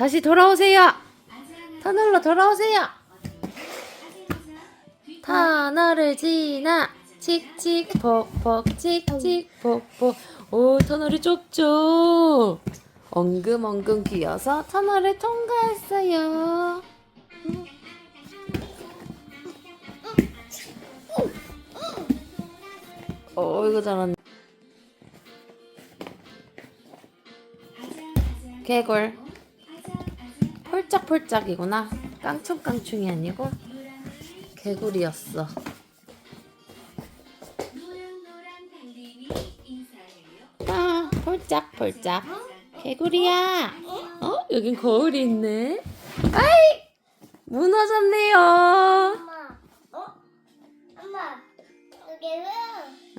다시 돌아오세요. 터널로 돌아오세요. 터널을 지나 칙칙 폭폭 칙칙 폭폭 오 터널이 좁죠. 엉금엉금 기어서 터널을 통과했어요. 어 이거 잘한다. 개굴 폴짝폴짝이구나 깡충깡충이 아니고 개굴이었어 아 폴짝폴짝 개굴이야 어? 여긴 거울이 있네 아이 무너졌네요 엄마, 어? 엄마, 여기는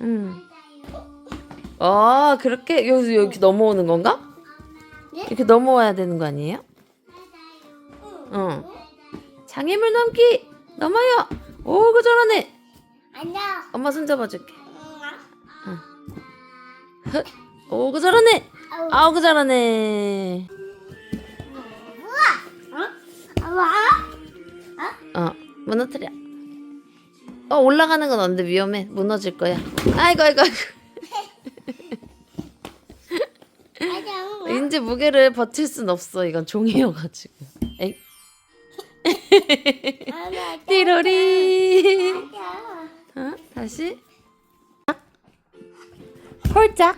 음. 아 그렇게 여기 여기 넘어오는 건가? 예? 이렇게 넘어와야 되는 거 아니에요? 응. 장애물 넘기 넘어요. 오, 그 잘하네. 안녕. 엄마 손 잡아줄게. 엄마. 흑. 오, 그 잘하네. 아우. 그 잘하네. 어? 어, 무너뜨려. 어, 올라가는 건 안 돼. 위험해. 무너질 거야. 아이고, 아이고, 아이고. 이제 무게를 버틸 순 없어. 이건 종이여가지고. 에이. 띠로리. 안녕. 어? 다시. 홀짝.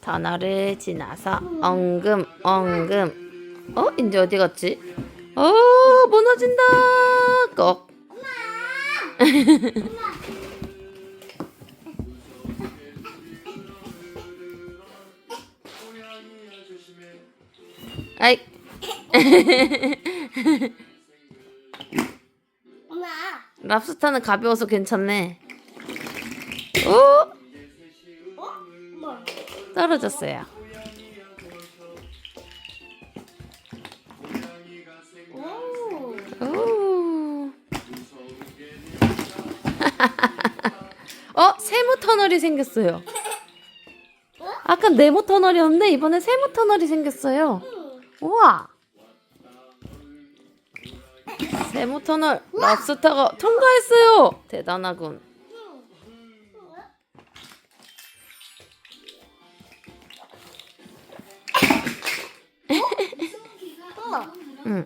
터널을 지나서 엉금 엉금. 어? 이제 어디 갔지? 어 무너진다. 꼭. 아이. 엄마. 랍스타는 가벼워서 괜찮네. 오 어? 엄마. 떨어졌어요. 오. 오. 어 세모 터널이 생겼어요. 아까 네모 터널이었는데 이번에 세모 터널이 생겼어요. 우와. 세모 터널 랍스타가 통과했어요. 대단하군. 엄마. 응.